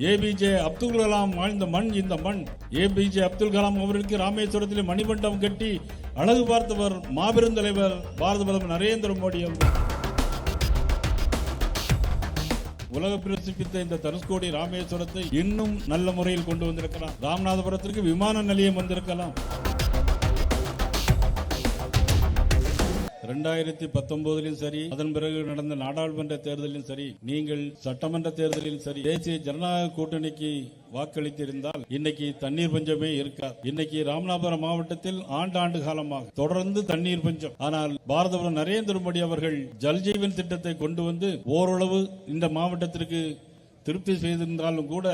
APJ Abdul Kalam வாழ்ந்த மண் இந்த மண். ஏபிஜே அப்துல் கலாம் அவர்களுக்கு ராமேஸ்வரத்தில் மணிமண்டபம் கட்டி அழகு பார்த்தவர் மாபெரும் தலைவர் பாரத பிரதமர் நரேந்திர மோடி அவர்கள். உலக பிரசிப்பித்த இந்த தனுஷ்கோடி ராமேஸ்வரத்தை இன்னும் நல்ல முறையில் கொண்டு வந்திருக்கலாம். ராமநாதபுரத்திற்கு விமான நிலையம் வந்திருக்கலாம். ரெண்டாயிரத்தி பத்தொன்பதிலும் சரி அதன் பிறகு நடந்த நாடாளுமன்ற தேர்தலிலும் சரி நீங்கள் சட்டமன்ற தேர்தலிலும் சரி தேசிய ஜனநாயக கூட்டணிக்கு வாக்களித்திருந்தால் இன்னைக்கு தண்ணீர் பஞ்சமே இருக்காது. இன்னைக்கு ராமநாதபுரம் மாவட்டத்தில் ஆண்டாண்டு காலமாக தொடர்ந்து தண்ணீர் பஞ்சம். ஆனால் பாரத பிரதமர் நரேந்திர மோடி அவர்கள் ஜல்ஜீவன் திட்டத்தை கொண்டு வந்து ஓரளவு இந்த மாவட்டத்திற்கு திருப்தி செய்திருந்தாலும் கூட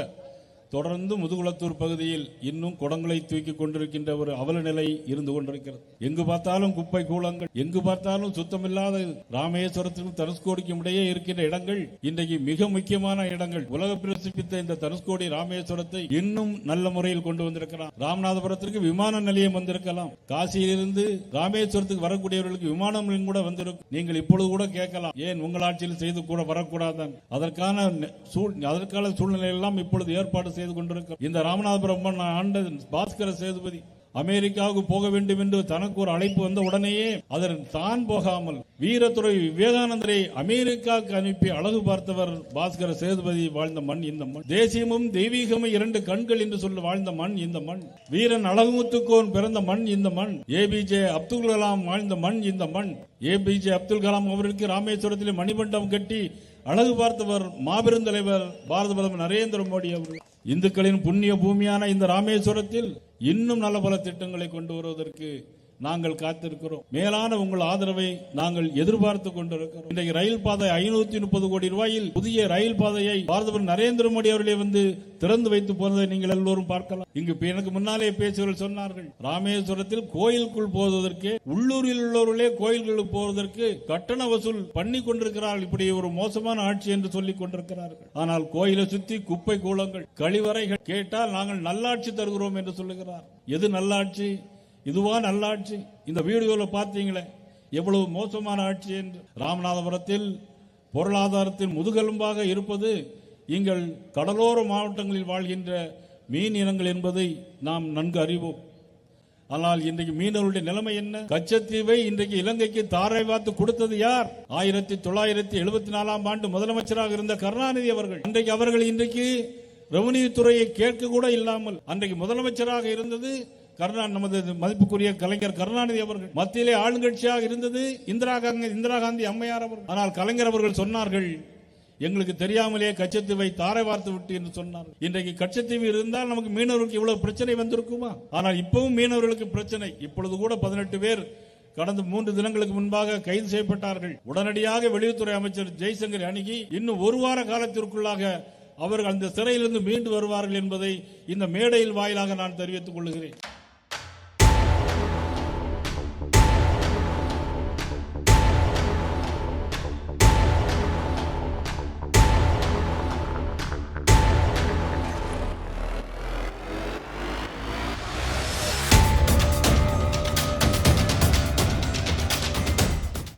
தொடர்ந்து முதுகுளத்தூர் பகுதியில் இன்னும் குடங்களை தூக்கி கொண்டிருக்கின்ற ஒரு அவல நிலை இருந்து கொண்டிருக்கிறது. எங்கு பார்த்தாலும் குப்பை கூலங்கள் எங்கு பார்த்தாலும் சுத்தமில்லாத ராமேஸ்வரத்திற்கும் தனுஷ்கோடிக்கும் இடையே இருக்கின்ற இடங்கள் இன்றைக்கு மிக முக்கியமான இடங்கள். உலக பிரசிப்பித்த இந்த தனுஷ்கோடி ராமேஸ்வரத்தை இன்னும் நல்ல முறையில் கொண்டு வந்திருக்கிறார் ராமநாதபுரத்திற்கு விமான நிலையம் வந்திருக்கலாம். காசியிலிருந்து ராமேஸ்வரத்துக்கு வரக்கூடியவர்களுக்கு விமானம் கூட வந்திருக்கும். நீங்கள் இப்பொழுது கூட கேட்கலாம் ஏன் உங்கள் ஆட்சியில் செய்து கூட வரக்கூடாதான் அதற்கான அதற்கான சூழ்நிலை எல்லாம் இப்பொழுது ஏற்பாடு செய்து கொண்டிருக்கிறோம் இந்த ராமநாதபுரம் ஆண்ட பாஸ்கர சேதுபதி அமெரிக்காவுக்கு போக வேண்டும் என்று தனக்கு ஒரு அழைப்பு வந்த உடனேயே அதன் தான் போகாமல் வீரத்துறை விவேகானந்தரை அமெரிக்காவுக்கு அனுப்பி அழகு பார்த்தவர் பாஸ்கர சேதுபதி வாழ்ந்த மண் இந்த மண். தேசியமும் தெய்வீகமும் இரண்டு கண்கள் என்று சொல்லி வாழ்ந்த மண் இந்த மண். வீரன் அழகுமுத்துக்கோன் பிறந்த மண் இந்த மண். ஏபிஜே அப்துல் கலாம் வாழ்ந்த மண் இந்த மண். ஏபிஜே அப்துல் கலாம் அவருக்கு ராமேஸ்வரத்தில் மணிமண்டபம் கட்டி அழகு பார்த்தவர் மாபெரும் தலைவர் பாரத பிரதமர் நரேந்திர மோடி அவர்கள். இந்துக்களின் புண்ணிய பூமியான இந்த ராமேஸ்வரத்தில் இன்னும் நல்ல பல திட்டங்களை கொண்டு வருவதற்கு நாங்கள் காத்திருக்கிறோம். மேலான உங்கள் ஆதரவை நாங்கள் எதிர்பார்த்து கொண்டிருக்கிறோம். இன்றைக்கு ரயில் பாதை ஐநூத்தி முப்பது கோடி ரூபாயில் புதிய ரயில் பாதையை பாரதவர் நரேந்திர மோடி அவர்களே வந்து திறந்து வைத்து போனதை நீங்கள் எல்லோரும் பார்க்கலாம். இங்கு எனக்கு முன்னாலே பேசுவர்கள் சொன்னார்கள் ராமேஸ்வரத்தில் கோயிலுக்குள் போவதற்கு உள்ளூரில் உள்ளவர்களே கோயில்களுக்கு போவதற்கு கட்டண வசூல் பண்ணி கொண்டிருக்கிறார்கள். இப்படி ஒரு மோசமான ஆட்சி என்று சொல்லிக் கொண்டிருக்கிறார்கள். ஆனால் கோயிலை சுத்தி குப்பை கூலங்கள் கழிவறைகள் கேட்டால் நாங்கள் நல்லாட்சி தருகிறோம் என்று சொல்லுகிறார். எது நல்லாட்சி? இதுவா நல்லாட்சி இந்த வீடியோவில் பார்த்தீங்களே எவ்வளவு மோசமான ஆட்சி என்று. ராமநாதபுரத்தில் பொருளாதாரத்தின் முதுகெலும்பாக இருப்பது எங்கள் கடலோர மாவட்டங்களில் வாழ்கின்ற மீன் இனங்கள் என்பதை நாம் நன்கு அறிவோம். ஆனால் இன்றைக்கு மீனவருடைய நிலைமை என்ன? கச்சத்தீவை இன்றைக்கு இலங்கைக்கு தாரை வாத்து கொடுத்தது யார்? ஆயிரத்தி தொள்ளாயிரத்தி எழுபத்தி நாலாம் ஆண்டு முதலமைச்சராக இருந்த கருணாநிதி அவர்கள். அன்றைக்கு அவர்கள் இன்றைக்கு ரெவன்யூ துறையை கேட்க கூட இல்லாமல் அன்றைக்கு முதலமைச்சராக இருந்தது கருணா நமது மதிப்புக்குரிய கலைஞர் கருணாநிதி அவர்கள் மத்தியிலே ஆளுங்கட்சியாக இருந்தது இந்திரா காந்தி இந்திரா காந்தி அம்மையார் அவர்கள். ஆனால் கலைஞர் அவர்கள் சொன்னார்கள் எங்களுக்கு தெரியாமலே கச்சத்தீவை தாரை வார்த்து விட்டு என்று சொன்னார் இன்றைக்கு கச்சத்தீவு இருந்தால் நமக்கு மீனவர்களுக்கு இவ்வளவு பிரச்சனை வந்திருக்குமா? ஆனால் இப்பவும் மீனவர்களுக்கு பிரச்சனை. இப்பொழுது கூட பதினெட்டு பேர் கடந்த மூன்று தினங்களுக்கு முன்பாக கைது செய்யப்பட்டார்கள். உடனடியாக வெளியுறவுத்துறை அமைச்சர் ஜெய்சங்கர் அணுகி இன்னும் ஒரு வார காலத்திற்குள்ளாக அவர்கள் அந்த சிறையிலிருந்து மீண்டு வருவார்கள் என்பதை இந்த மேடையில் வாயிலாக நான் தெரிவித்துக் கொள்கிறேன்.